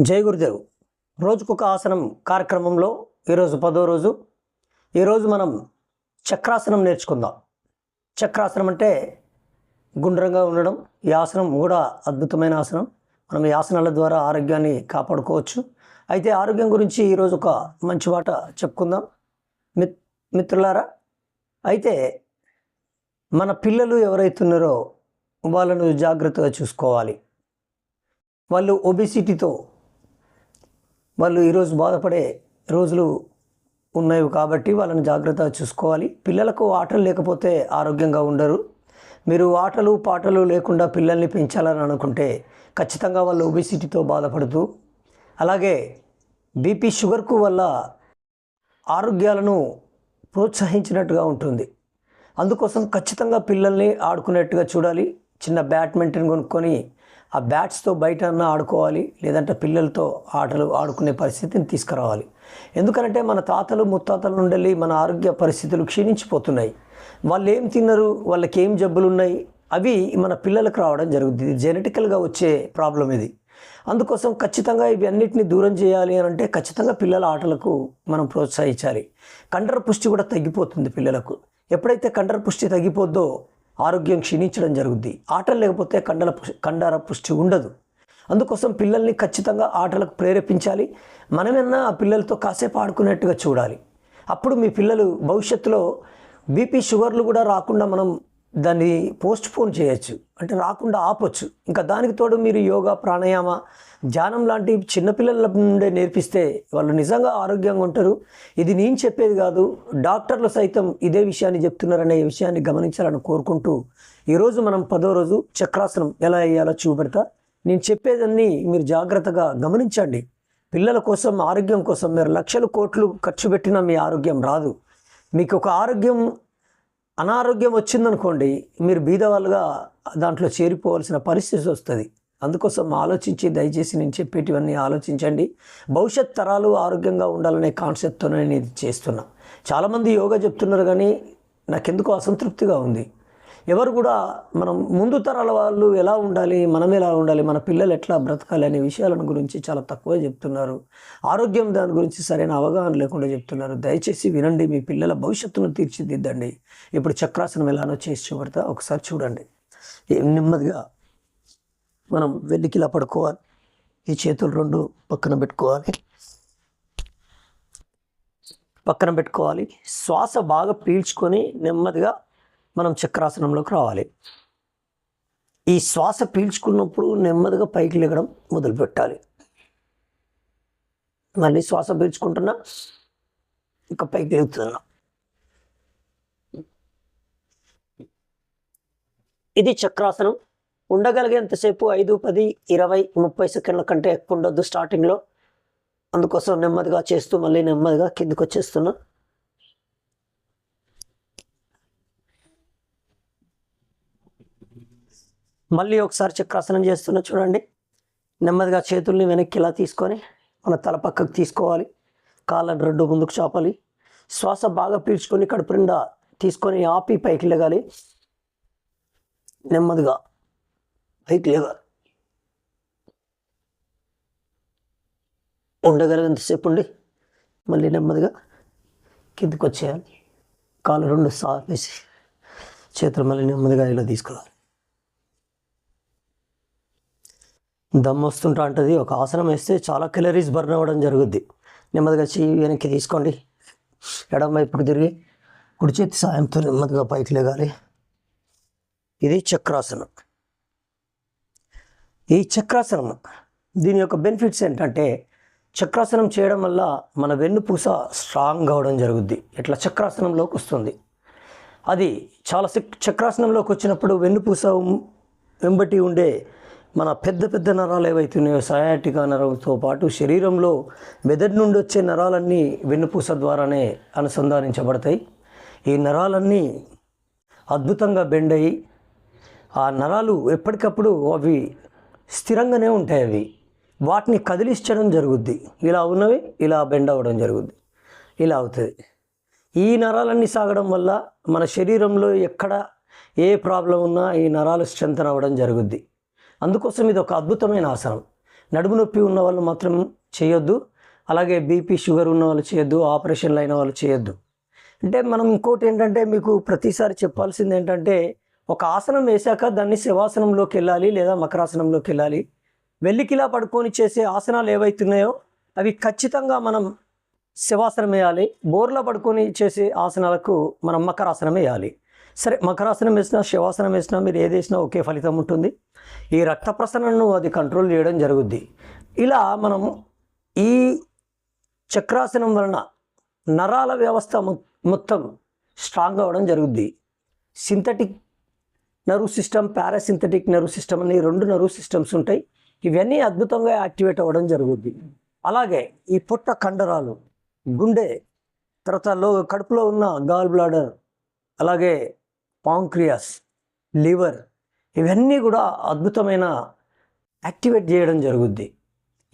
జై గురుదేవ్. రోజుకొక ఆసనం కార్యక్రమంలో ఈరోజు పదో రోజు. ఈరోజు మనం చక్రాసనం నేర్చుకుందాం. చక్రాసనం అంటే గుండ్రంగా ఉండడం. ఈ ఆసనం కూడా అద్భుతమైన ఆసనం. మనం ఈ ఆసనాల ద్వారా ఆరోగ్యాన్ని కాపాడుకోవచ్చు. అయితే ఆరోగ్యం గురించి ఈరోజు ఒక మంచి మాట చెప్పుకుందాం. మిత్ మిత్రులారా అయితే మన పిల్లలు ఎవరైతున్నారో వాళ్ళను జాగ్రత్తగా చూసుకోవాలి. వాళ్ళు ఒబిసిటీతో వాళ్ళు ఈరోజు బాధపడే రోజులు ఉన్నాయి కాబట్టి వాళ్ళని జాగ్రత్తగా చూసుకోవాలి. పిల్లలకు ఆటలు లేకపోతే ఆరోగ్యంగా ఉండరు. మీరు ఆటలు పాటలు లేకుండా పిల్లల్ని పెంచాలని అనుకుంటే ఖచ్చితంగా వాళ్ళు ఒబిసిటీతో బాధపడుతూ అలాగే బీపీ షుగర్కు వల్ల ఆరోగ్యాలను ప్రోత్సహించినట్టుగా ఉంటుంది. అందుకోసం ఖచ్చితంగా పిల్లల్ని ఆడుకునేట్టుగా చూడాలి. చిన్న బ్యాడ్మింటన్ కొనుక్కొని ఆ బ్యాట్స్తో బయట ఆడుకోవాలి లేదంటే పిల్లలతో ఆటలు ఆడుకునే పరిస్థితిని తీసుకురావాలి. ఎందుకంటే మన తాతలు ముత్తాతల నుండి మన ఆరోగ్య పరిస్థితులు క్షీణించిపోతున్నాయి. వాళ్ళు ఏం తిన్నారు వాళ్ళకి ఏం జబ్బులు ఉన్నాయి అవి మన పిల్లలకు రావడం జరుగుతుంది. జెనెటికల్గా వచ్చే ప్రాబ్లం ఇది. అందుకోసం ఖచ్చితంగా ఇవి దూరం చేయాలి అని అంటే ఖచ్చితంగా పిల్లల ఆటలకు మనం ప్రోత్సహించాలి. కండర పుష్టి కూడా తగ్గిపోతుంది పిల్లలకు. ఎప్పుడైతే కండర పుష్టి తగ్గిపోద్దో ఆరోగ్యం క్షీణించడం జరుగుద్ది. ఆటలు లేకపోతే కండల పుష్- కండర పుష్టి ఉండదు. అందుకోసం పిల్లల్ని ఖచ్చితంగా ఆటలకు ప్రేరేపించాలి. మనమన్నా ఆ పిల్లలతో కాసేపు ఆడుకున్నట్టుగా చూడాలి. అప్పుడు మీ పిల్లలు భవిష్యత్తులో బీపీ షుగర్లు కూడా రాకుండా మనం దాన్ని పోస్ట్ పోన్ చేయొచ్చు. అంటే రాకుండా ఆపొచ్చు. ఇంకా దానికి తోడు మీరు యోగా ప్రాణాయామ ధ్యానం లాంటి చిన్నపిల్లల నుండే నేర్పిస్తే వాళ్ళు నిజంగా ఆరోగ్యంగా ఉంటారు. ఇది నేను చెప్పేది కాదు. డాక్టర్లు సైతం ఇదే విషయాన్ని చెప్తున్నారనే విషయాన్ని గమనించాలని కోరుకుంటూ ఈరోజు మనం పదో రోజు చక్రాసనం ఎలా వేయాలో చూపెడతా. నేను చెప్పేదన్నీ మీరు జాగ్రత్తగా గమనించండి. పిల్లల కోసం ఆరోగ్యం కోసం మీరు లక్షల కోట్లు ఖర్చు పెట్టినా మీ ఆరోగ్యం రాదు. మీకు ఒక ఆరోగ్యం అనారోగ్యం వచ్చిందనుకోండి మీరు బీదవాళ్ళుగా దాంట్లో చేరిపోవాల్సిన పరిస్థితి వస్తుంది. అందుకోసం ఆలోచించి దయచేసి నేను చెప్పేటివన్నీ ఆలోచించండి. భవిష్యత్ తరాలు ఆరోగ్యంగా ఉండాలనే కాన్సెప్ట్తో నేను ఇది చేస్తున్నా. చాలామంది యోగా చెప్తున్నారు కానీ నాకెందుకో అసంతృప్తిగా ఉంది. ఎవరు కూడా మనం ముందు తరాల వాళ్ళు ఎలా ఉండాలి మనం ఎలా ఉండాలి మన పిల్లలు ఎట్లా బ్రతకాలి అనే విషయాలను గురించి చాలా తక్కువ చెప్తున్నారు. ఆరోగ్యం దాని గురించి సరైన అవగాహన లేకుండా చెప్తున్నారు. దయచేసి వినండి మీ పిల్లల భవిష్యత్తును తీర్చిదిద్దండి. ఇప్పుడు చక్రాసనం ఎలానో చేసి చూపెడతా ఒకసారి చూడండి. నెమ్మదిగా మనం వెల్లికిలా పడుకోవాలి. ఈ చేతులు రెండు పక్కన పెట్టుకోవాలి. పక్కన పెట్టుకోవాలి. శ్వాస బాగా పీల్చుకొని నెమ్మదిగా మనం చక్రాసనంలోకి రావాలి. ఈ శ్వాస పీల్చుకున్నప్పుడు నెమ్మదిగా పైకి లెగడం మొదలు పెట్టాలి మళ్ళీ శ్వాస పీల్చుకుంటున్నా ఇక పైకి లెగుతున్నా. ఇది చక్రాసనం. ఉండగలిగేంతసేపు ఐదు పది ఇరవై ముప్పై సెకండ్ల కంటే ఎక్కువ ఉండొద్దు స్టార్టింగ్లో అందుకోసం నెమ్మదిగా చేస్తూ మళ్ళీ నెమ్మదిగా కిందకు వచ్చేస్తున్నా. మళ్ళీ ఒకసారి చక్రాసనం చేస్తున్నా చూడండి. నెమ్మదిగా చేతుల్ని వెనక్కి ఇలా తీసుకొని మన తల పక్కకు తీసుకోవాలి. కాళ్ళని రెండు ముందుకు చాపాలి. శ్వాస బాగా పీల్చుకొని కడుపు నిండా తీసుకొని ఆపి పైకి లేగాలి. నెమ్మదిగా పైకి లేగాలి. ఉండగలిగేంతసేపు ఉండి మళ్ళీ నెమ్మదిగా కిందకు వచ్చేయాలి. కాళ్ళు రెండు సాపేసి చేతులు మళ్ళీ నెమ్మదిగా ఇలా తీసుకోవాలి. దమ్ వస్తుంటా అంటది. ఒక ఆసనం వేస్తే చాలా కెలరీస్ బర్న్ అవ్వడం జరుగుద్ది. నెమ్మదిగా చెయ్యి వెనక్కి తీసుకోండి. ఎడం వైపుకి తిరిగి కుడి చేతి సాయంతో నెమ్మదిగా పైకి లేగాలి. ఇది చక్రాసనం. ఈ చక్రాసనం దీని యొక్క బెనిఫిట్స్ ఏంటంటే చక్రాసనం చేయడం వల్ల మన వెన్నుపూస స్ట్రాంగ్ అవడం జరుగుద్ది. ఇట్లా చక్రాసనంలోకి వస్తుంది. అది చాలా చక్రాసనంలోకి వచ్చినప్పుడు వెన్నుపూస వెంబటి ఉండే మన పెద్ద పెద్ద నరాలు ఏవైతున్నాయో సయాటికా నరంతో పాటు శరీరంలో మెదడు నుండి వచ్చే నరాలన్నీ వెన్నుపూస ద్వారానే అనుసంధానించబడతాయి. ఈ నరాలన్నీ అద్భుతంగా బెండ్ అయ్యి ఆ నరాలు ఎప్పటికప్పుడు అవి స్థిరంగానే ఉంటాయి అవి. వాటిని కదిలించడం జరుగుద్ది. ఇలా ఉన్నవి ఇలా బెండ్ అవ్వడం జరుగుద్ది. ఇలా అవుతుంది. ఈ నరాలన్నీ సాగడం వల్ల మన శరీరంలో ఎక్కడ ఏ ప్రాబ్లం ఉన్నా ఈ నరాలు స్ట్రెంథన్ అవ్వడం జరుగుద్ది. అందుకోసం ఇది ఒక అద్భుతమైన ఆసనం. నడుము నొప్పి ఉన్న వాళ్ళు మాత్రం చేయొద్దు. అలాగే బీపీ షుగర్ ఉన్న వాళ్ళు చేయొద్దు. ఆపరేషన్లు అయిన వాళ్ళు చేయొద్దు. అంటే మనం ఇంకోటి ఏంటంటే మీకు ప్రతిసారి చెప్పాల్సింది ఏంటంటే ఒక ఆసనం వేశాక దాన్ని శవాసనంలోకి వెళ్ళాలి లేదా మకరాసనంలోకి వెళ్ళాలి. వెల్లికిలా పడుకొని చేసే ఆసనాలు ఏవైతున్నాయో అవి ఖచ్చితంగా మనం శవాసనం వేయాలి. బోర్లా పడుకొని చేసే ఆసనాలకు మనం మకరాసనం వేయాలి. సరే మకరాసనం వేసినా శవాసనం వేసినా మీరు ఏది వేసినా ఒకే ఫలితం ఉంటుంది. ఈ రక్త ప్రసరణను అది కంట్రోల్ చేయడం జరుగుద్ది. ఇలా మనం ఈ చక్రాసనం వలన నరాల వ్యవస్థ మొ- మొత్తం స్ట్రాంగ్ అవ్వడం జరుగుద్ది. Synthetic nerve system parasynthetic nerve system అని రెండు నర్వ్ సిస్టమ్స్ ఉంటాయి. ఇవన్నీ అద్భుతంగా యాక్టివేట్ అవ్వడం జరుగుద్ది. అలాగే ఈ పొట్ట కండరాలు గుండె తర్వాత లో కడుపులో ఉన్న గాల్ బ్లాడర్ అలాగే పాంక్రియాస్ లివర్ ఇవన్నీ కూడా అద్భుతమైన యాక్టివేట్ చేయడం జరుగుద్ది.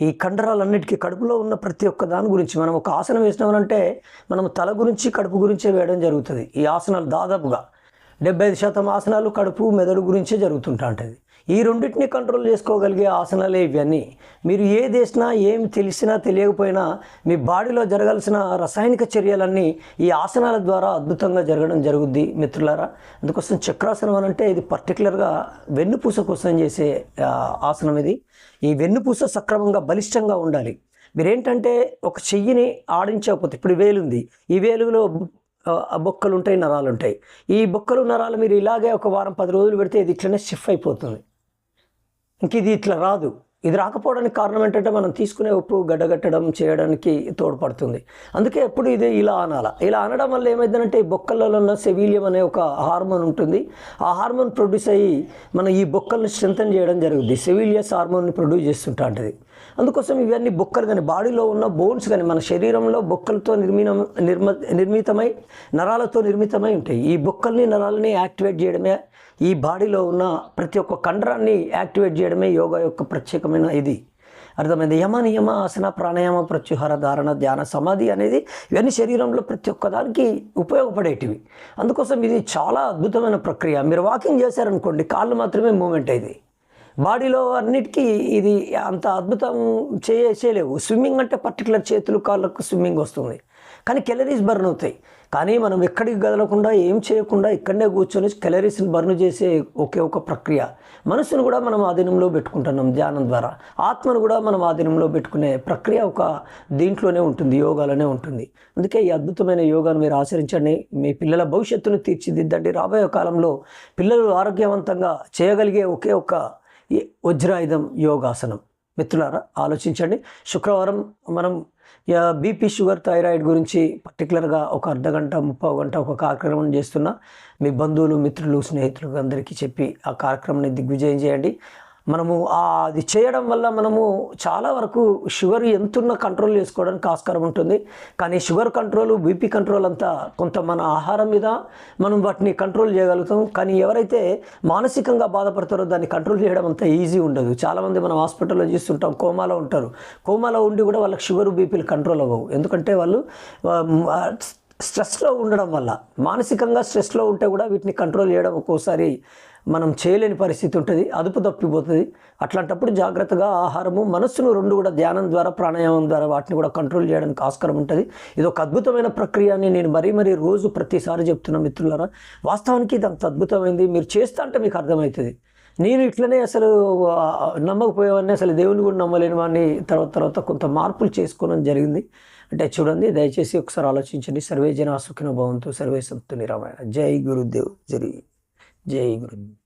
ఈ కండరాలన్నిటికీ కడుపులో ఉన్న ప్రతి ఒక్క దాని గురించి మనం ఒక ఆసనం వేసినామంటే మనం తల గురించి కడుపు గురించే వేయడం జరుగుతుంది. ఈ ఆసనాలు దాదాపుగా డెబ్బై ఐదు శాతం ఆసనాలు కడుపు మెదడు గురించే జరుగుతుంటా ఉంటుంది ఈ రెండింటిని కంట్రోల్ చేసుకోగలిగే ఆసనాలే ఇవన్నీ. మీరు ఏ చేసినా ఏం తెలిసినా తెలియకపోయినా మీ బాడీలో జరగాల్సిన రసాయనిక చర్యలన్నీ ఈ ఆసనాల ద్వారా అద్భుతంగా జరగడం జరుగుద్ది మిత్రులారా. అందుకోసం చక్రాసనం అని అంటే ఇది పర్టికులర్గా వెన్నుపూస కోసం చేసే ఆసనం ఇది. ఈ వెన్నుపూస సక్రమంగా బలిష్టంగా ఉండాలి. మీరేంటంటే ఒక చెయ్యిని ఆడించకపోతే ఇప్పుడు వేలుంది. ఈ వేలులో ఆ, బొక్కలు ఉంటాయి నరాలు ఉంటాయి ఈ బొక్కలు నరాలు మీరు ఇలాగే ఒక వారం పది రోజులు పెడితే ఇది ఇట్లనే షిఫ్ట్ అయిపోతుంది. ఇంక ఇది ఇట్లా రాదు. ఇది రాకపోవడానికి కారణం ఏంటంటే మనం తీసుకునే ఉప్పు గడ్డగట్టడం చేయడానికి తోడ్పడుతుంది. అందుకే ఎప్పుడు ఇది ఇలా అనాల. ఇలా అనడం వల్ల ఏమైందంటే ఈ బొక్కలలో ఉన్న సెవీలియం అనే ఒక హార్మోన్ ఉంటుంది. ఆ హార్మోన్ ప్రొడ్యూస్ అయ్యి మన ఈ బొక్కల్ని స్ట్రెంథన్ చేయడం జరుగుద్ది. సెవీలియస్ హార్మోన్ని ప్రొడ్యూస్ చేస్తుంటాంటిది. అందుకోసం ఇవన్నీ బొక్కలు కానీ బాడీలో ఉన్న బోన్స్ కానీ మన శరీరంలో బొక్కలతో నిర్మీనం నిర్మ నిర్మితమై నరాలతో నిర్మితమై ఉంటాయి. ఈ బొక్కల్ని నరాలని యాక్టివేట్ చేయడమే ఈ బాడీలో ఉన్న ప్రతి ఒక్క కండరాన్ని యాక్టివేట్ చేయడమే యోగా యొక్క ప్రత్యేకమైన ఇది. అర్థమైంది? యమ నియమ ఆసన ప్రాణాయామ ప్రత్యుహార ధారణ ధ్యాన సమాధి అనేది ఇవన్నీ శరీరంలో ప్రతి ఒక్కదానికి ఉపయోగపడేటివి. అందుకోసం ఇది చాలా అద్భుతమైన ప్రక్రియ. మీరు వాకింగ్ చేశారనుకోండి కాళ్ళు మాత్రమే మూమెంట్ అయింది బాడీలో అన్నిటికీ ఇది అంత అద్భుతం చేయ చేయలేవు. స్విమ్మింగ్ అంటే పర్టికులర్ చేతులు కాళ్ళకు స్విమ్మింగ్ వస్తుంది. కానీ కెలరీస్ బర్న్ అవుతాయి. కానీ మనం ఎక్కడికి కదలకుండా ఏం చేయకుండా ఇక్కడనే కూర్చొని కెలరీస్ని బర్న్ చేసే ఒకే ఒక ప్రక్రియ. మనసును కూడా మనం ఆధీనంలో పెట్టుకుంటున్నాం ధ్యానం ద్వారా. ఆత్మను కూడా మనం ఆధీనంలో పెట్టుకునే ప్రక్రియ ఒక దీంట్లోనే ఉంటుంది యోగాలోనే ఉంటుంది. అందుకే ఈ అద్భుతమైన యోగాను మీరు ఆచరించండి. మీ పిల్లల భవిష్యత్తును తీర్చిదిద్దండి. రాబోయే కాలంలో పిల్లలు ఆరోగ్యవంతంగా చేయగలిగే ఒకే ఒక వజ్రాయుధం యోగాసనం. మిత్రులారా ఆలోచించండి. శుక్రవారం మనం బీపీ షుగర్ థైరాయిడ్ గురించి పర్టికులర్గా ఒక అర్ధ గంట ముప్పై గంట ఒక కార్యక్రమం చేస్తున్నా మీ బంధువులు మిత్రులు స్నేహితులు అందరికీ చెప్పి ఆ కార్యక్రమాన్ని దిగ్విజయం చేయండి. మనము అది చేయడం వల్ల మనము చాలా వరకు షుగర్ ఎంతున్న కంట్రోల్ చేసుకోవడానికి ఆస్కారం ఉంటుంది. కానీ షుగర్ కంట్రోల్ బీపీ కంట్రోల్ అంతా కొంత మన ఆహారం మీద మనం వాటిని కంట్రోల్ చేయగలుగుతాం. కానీ ఎవరైతే మానసికంగా బాధపడతారో దాన్ని కంట్రోల్ చేయడం అంత ఈజీ ఉండదు. చాలామంది మనం హాస్పిటల్లో చూస్తుంటాం కోమాలో ఉంటారు. కోమాలో ఉండి కూడా వాళ్ళకి షుగర్ బీపీలు కంట్రోల్ అవ్వవు. ఎందుకంటే వాళ్ళు స్ట్రెస్లో ఉండడం వల్ల మానసికంగా స్ట్రెస్లో ఉంటే కూడా వీటిని కంట్రోల్ చేయడం ఒక్కోసారి మనం చేయలేని పరిస్థితి ఉంటుంది అదుపు తప్పిపోతుంది. అట్లాంటప్పుడు జాగ్రత్తగా ఆహారము మనస్సును రెండు కూడా ధ్యానం ద్వారా ప్రాణాయామం ద్వారా వాటిని కూడా కంట్రోల్ చేయడానికి ఆస్కారం ఉంటుంది. ఇది ఒక అద్భుతమైన ప్రక్రియ అని నేను మరీ మరీ రోజు ప్రతిసారి చెప్తున్నా మిత్రులారా. వాస్తవానికి ఇది అంత అద్భుతమైంది. మీరు చేస్తా అంటే మీకు అర్థమవుతుంది. నేను ఇట్లనే అసలు నమ్మకపోయేవాడిని అసలు దేవుని కూడా నమ్మలేని వాడిని తర్వాత తర్వాత కొంత మార్పులు చేసుకోవడం జరిగింది. అంటే చూడండి దయచేసి ఒకసారి ఆలోచించండి. సర్వే జన సుఖిన భవంతు సర్వే సంతుని రామాయణ జై గురుదేవ్. జరి జై గురుదేవ్.